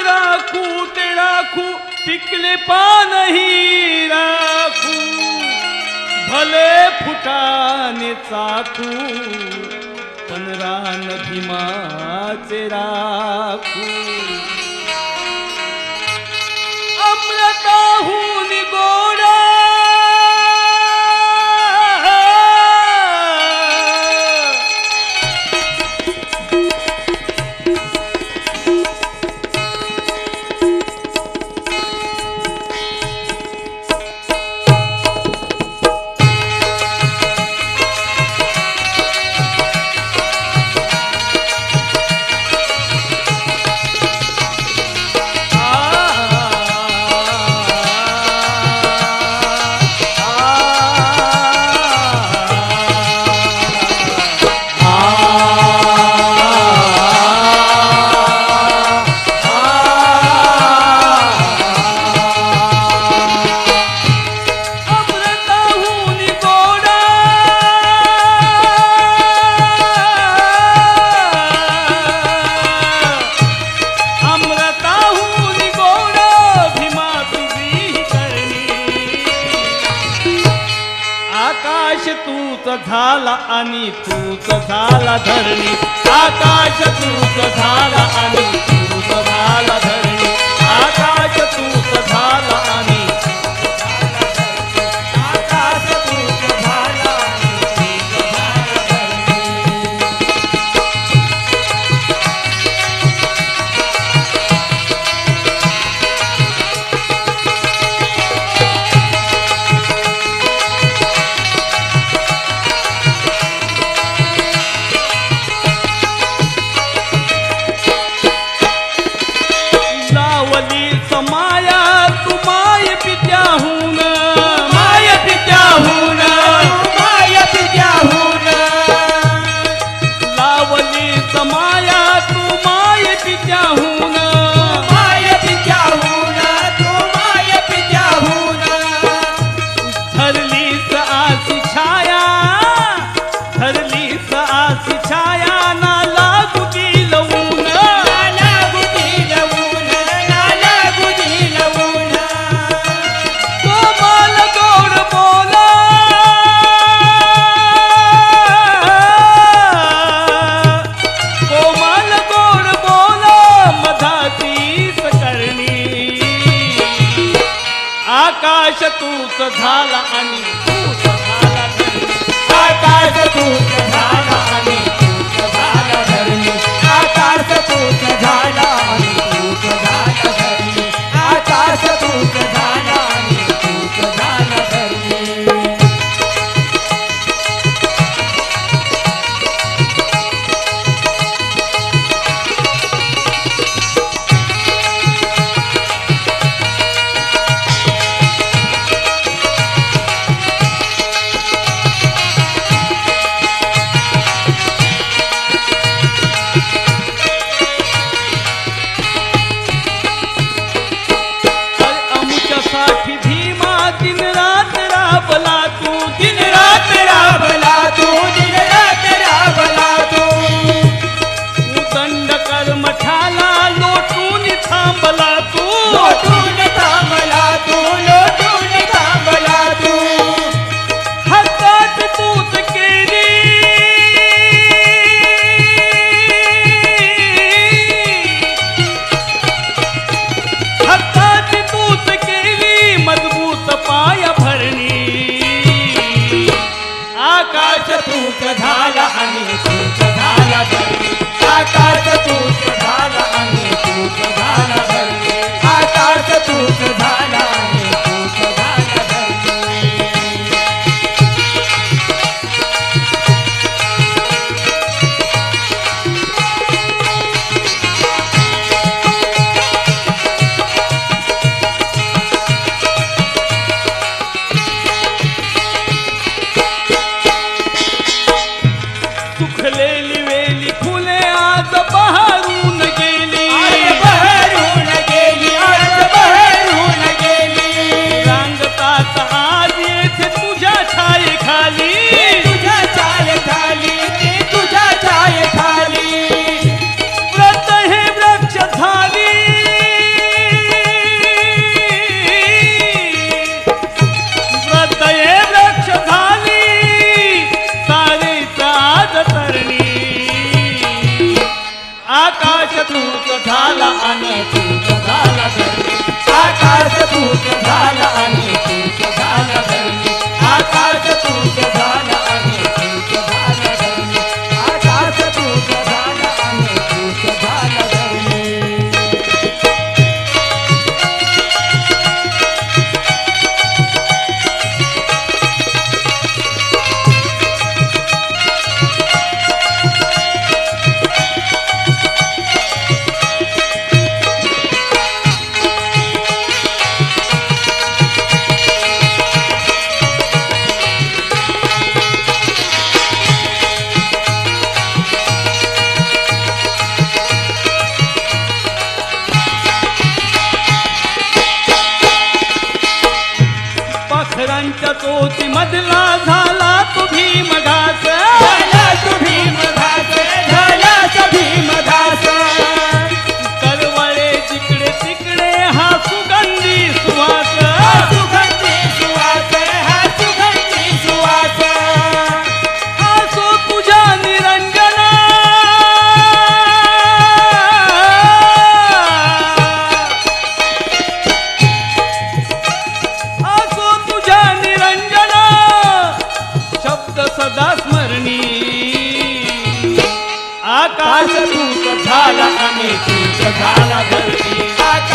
राखू ते राखू पिकले पानही राखू. भले फुटाने चाकू पण रान भीमाचे राखू. आकाश तूच झाला आणि तूच झाला धरणी. आकाश तूच झाला आणि तूच झाला धरणी. आकाश तूच झाला आणि झाला आणि अक्षरांच्या चोची मधला झाला तुम्ही मधास झाला तुम्ही मधास झाला तुम्ही मधास जगाला अनेक जगाला धरती